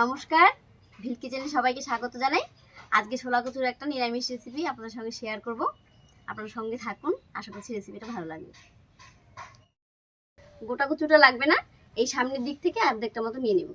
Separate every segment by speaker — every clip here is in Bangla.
Speaker 1: নমস্কার। ভিল কিচেনে সবাইকে স্বাগত জানাই। আজকে ছোলা কচুর একটা নিরামিষ রেসিপি আপনার সঙ্গে শেয়ার করব। আপনার সঙ্গে থাকুন, আশা করছি রেসিপিটা ভালো লাগবে। গোটা কচুটা লাগবে না, এই সামনের দিক থেকে অর্ধেকটা মতো নিয়ে নেব।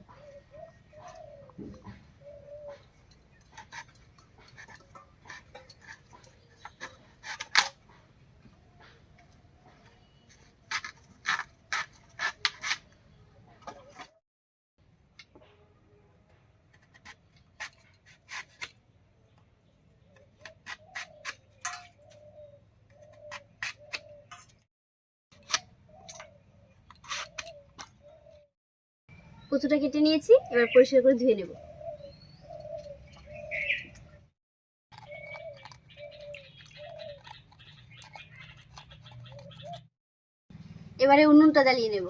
Speaker 1: কচুটা কেটে নিয়েছি, এবার পরিষ্কার করে ধুয়ে নেব। এবারে উনুনটা জ্বালিয়ে নেব।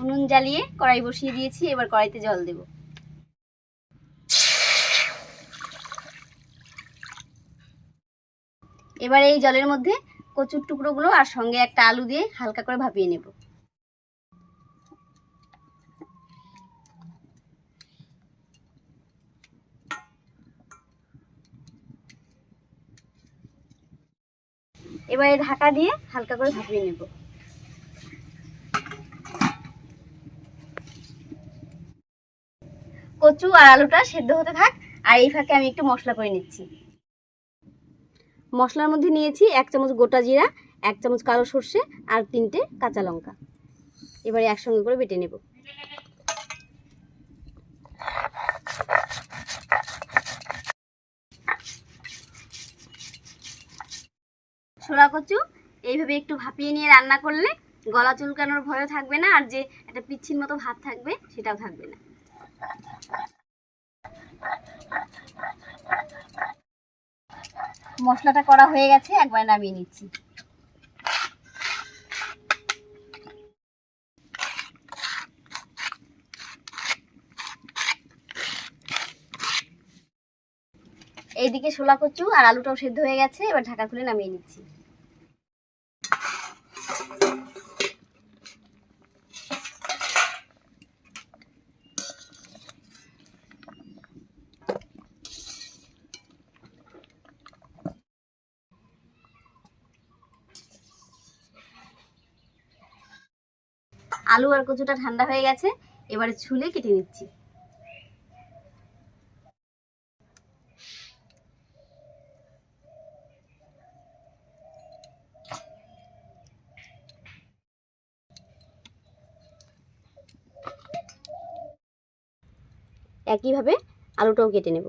Speaker 1: উনুন জ্বালিয়ে কড়াই বসিয়ে দিয়েছি, এবার কড়াইতে জল দেবো। এবার এই জলের মধ্যে কচুর টুকরোগুলো আর সঙ্গে একটা আলু দিয়ে হালকা করে ভাপিয়ে নেব। এবারে ঢাকা দিয়ে হালকা করে ভাপিয়ে নেব। কচু আর আলুটা সেদ্ধ হতে থাক, আর এই ফাঁকে আমি একটু মশলা করে নিচ্ছি। মশলার মধ্যে নিয়েছি এক চামচ গোটা জিরা, এক চামচ কালো সর্ষে আর তিনটে কাঁচা লঙ্কা। এবারে একসঙ্গে করে বেটে নেব। ছোলা কচু এইভাবে একটু ভাপিয়ে নিয়ে রান্না করলে গলা চুলকানোর ভয়ও থাকবে না, আর যে একটা পিচ্ছির মতো ভাত থাকবে সেটাও থাকবে না। মশলাটা করা হয়ে গেছে, একবার নামিয়ে নিচ্ছি। এইদিকে শোলা কচু আর আলুটাও সেদ্ধ হয়ে গেছে, এবার ঢাকা খুলে নামিয়ে নিচ্ছি। আলু আর কচুটা ঠান্ডা হয়ে গেছে এবারে ছুলে কেটে নিচ্ছি। একইভাবে আলুটাও কেটে নেব।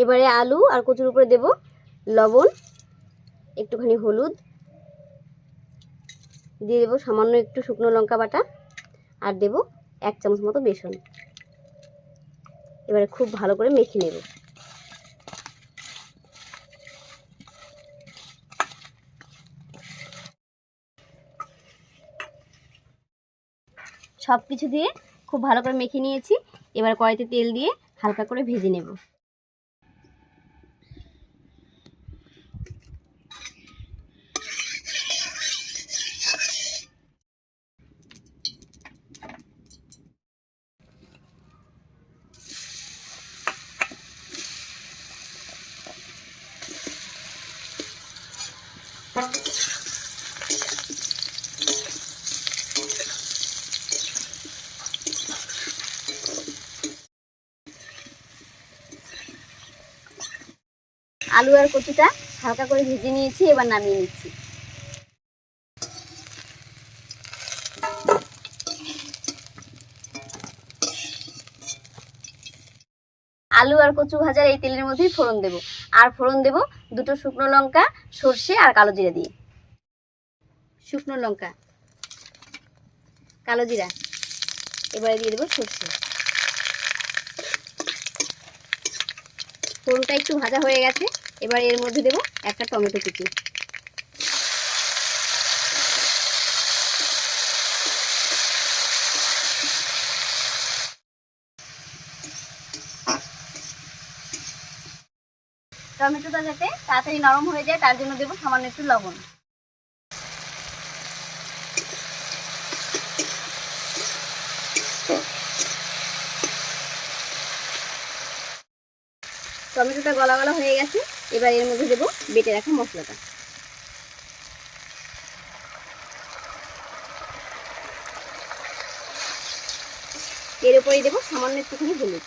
Speaker 1: এবারে আলু আর কচুর উপরে দেব লবণ, একটুখানি হলুদ। দিয়ে দেবো সামান্য একটু শুকনো লঙ্কা বাটা আর দেব এক চামচ মতো বেসন। এবারে খুব ভালো করে মেখে নেব। সব কিছু দিয়ে খুব ভালো করে মেখে নিয়েছি। এবার কড়াইতে তেল দিয়ে হালকা করে ভেজে নেব। আলু আর কচুটা হালকা করে ভেজে নিয়েছি, এবার নামিয়ে নিচ্ছি। আলু আর কচু ভাজার এই তেলের মধ্যেই ফোড়ন দেব। আর ফোড়ন দেব দুটো শুকনো লঙ্কা, সর্ষে আর কালো জিরা দিয়ে। শুকনো লঙ্কা, কালো জিরা, এবারে দিয়ে দেবো সর্ষে। ফোড়নটা একটু ভাজা হয়ে গেছে এবার এর মধ্যে দেব একটা টমেটো কুচি। টমেটোটা যাতে তাড়াতাড়ি নরম হয়ে যায়, তার জন্য দেবো সামান্য একটু লবণ। টমেটোটা গলা গলা হয়ে গেছে। এবার এর মধ্যে দেবো বেটে রাখা মশলাটা। এর উপরেই দেবো সামান্য একটুখানি হলুদ।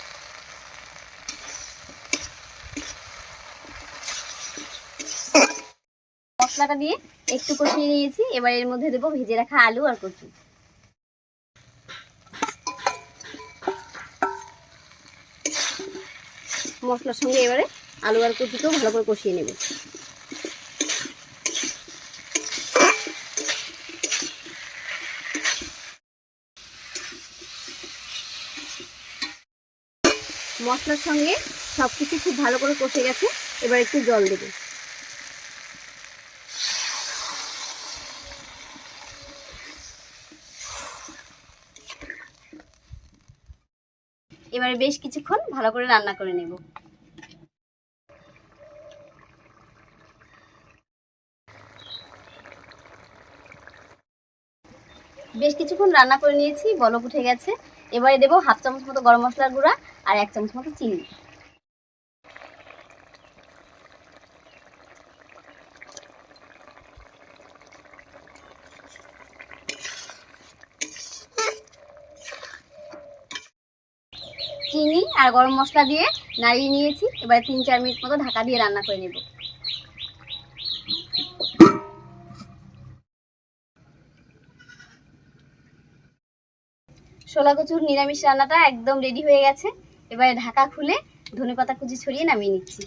Speaker 1: মশলাটা দিয়ে একটু কষিয়ে নিয়েছি, এবার এর মধ্যে দেবো ভেজে রাখা আলু আর কচু। মশলার সঙ্গে এবারে আলু আর কচুকেও ভালো করে কষিয়ে নেব। মশলার সঙ্গে সব কিছু খুব ভালো করে কষে গেছে, এবার একটু জল দেবো। এবারে বেশ কিছুক্ষণ ভালো করে রান্না করে নেব। বেশ কিছুক্ষণ রান্না করে নিয়েছি, বলক উঠে গেছে। এবারে দেবো হাফ চামচ মতো গরম মশলার গুঁড়া আর এক চামচ মতো চিনি। চিনি আর গরম মশলা দিয়ে নাড়িয়ে নিয়েছি। এবারে তিন চার মিনিট মতো ঢাকা দিয়ে রান্না করে নেব। শোলা কচুর নিরামিষ রান্নাটা একদম রেডি হয়ে গেছে। এবারে ঢাকা খুলে ধনেপাতা কুচি ছড়িয়ে নামিয়ে নিচ্ছি।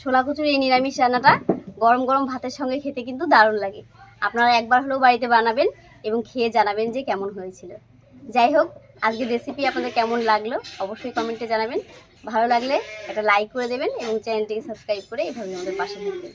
Speaker 1: শোলা কচুর এই নিরামিষ রান্নাটা গরম গরম ভাতের সঙ্গে খেতে কিন্তু দারুণ লাগে। আপনারা একবার হলেও বাড়িতে বানাবেন এবং খেয়ে জানাবেন যে কেমন হয়েছিল। যাই হোক আজকে রেসিপি আপনাদের কেমন লাগল অবশ্যই কমেন্টে জানাবেন। ভালো লাগলে একটা লাইক করে দেবেন এবং চ্যানেলটিকে সাবস্ক্রাইব করে এভাবে আমাদের পাশে থাকবেন।